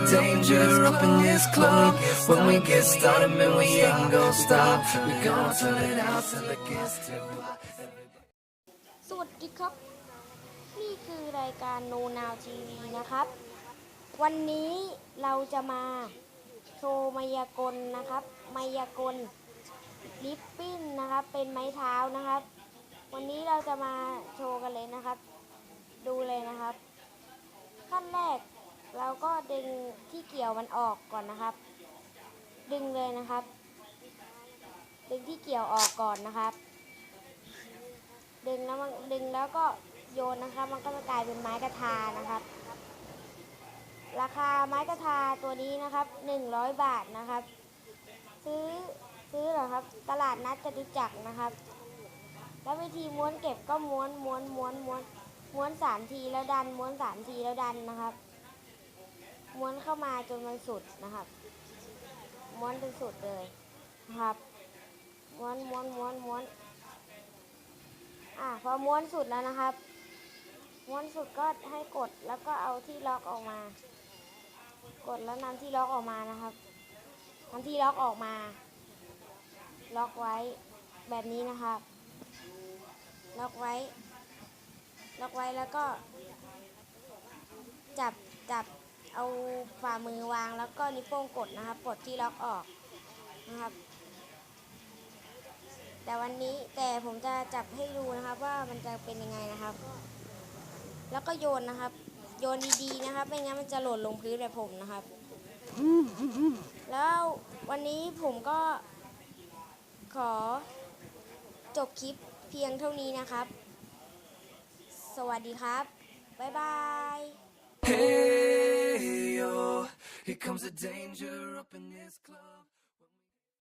the danger up in this club. When we get started, man, we ain't gonna stop. We gonna turn it out till it gets too hot. สวัสดีครับ นี่คือรายการโนนาวทีวีนะครับ วันนี้เราจะมาโชว์มายากลนะครับ มายากลลิปปิ้นนะครับ เป็นไม้เท้านะครับ วันนี้เราจะมาโชว์กันเลยนะครับ ดูเลยนะครับ ขั้นแรก เราก็ดึงที่เกี่ยวมันออกก่อนนะครับ ดึงเลยนะครับ ดึงที่เกี่ยวออกก่อนนะครับ ดึงแล้วมันดึงแล้วก็โยนนะครับ มันก็จะกลายเป็นไม้กระทานะครับ ราคาไม้กระทาตัวนี้นะครับ 100 บาทนะครับ ซื้อซื้อเหรอครับ ตลาดนัดจตุจักรนะครับ แล้ววิธีม้วนเก็บก็ม้วนม้วนม้วนม้วนม้วนสามทีแล้วดันม้วนสามทีแล้วดันนะครับ ม้วนเข้ามาจนมันสุดนะครับ ม้วนจนสุดเลยนะครับ ม้วนม้วนม้วนม้วนอะพอม้วนสุดแล้วนะครับ ม้วนสุดก็ให้กดแล้วก็เอาที่ล็อกออกมา กดแล้วนำที่ล็อกออกมานะครับนำที่ล็อกออกมา ล็อกไว้แบบนี้นะครับ ล็อกไว้ ล็อกไว้แล้วก็ จับจับ เอาฝ่ามือวางแล้วก็นิ้วโป้งกดนะครับกดที่ล็อกออกนะครับ แต่วันนี้แต่ผมจะจับให้ดูนะครับว่ามันจะเป็นยังไงนะครับ แล้วก็โยนนะครับ โยนดีๆนะครับ ไม่งั้นมันจะหล่นลงพื้นแบบผมนะครับ แล้ววันนี้ผมก็ขอจบคลิปเพียงเท่านี้นะครับ สวัสดีครับ บ๊ายบาย Hey, yo, here comes the danger up in this club.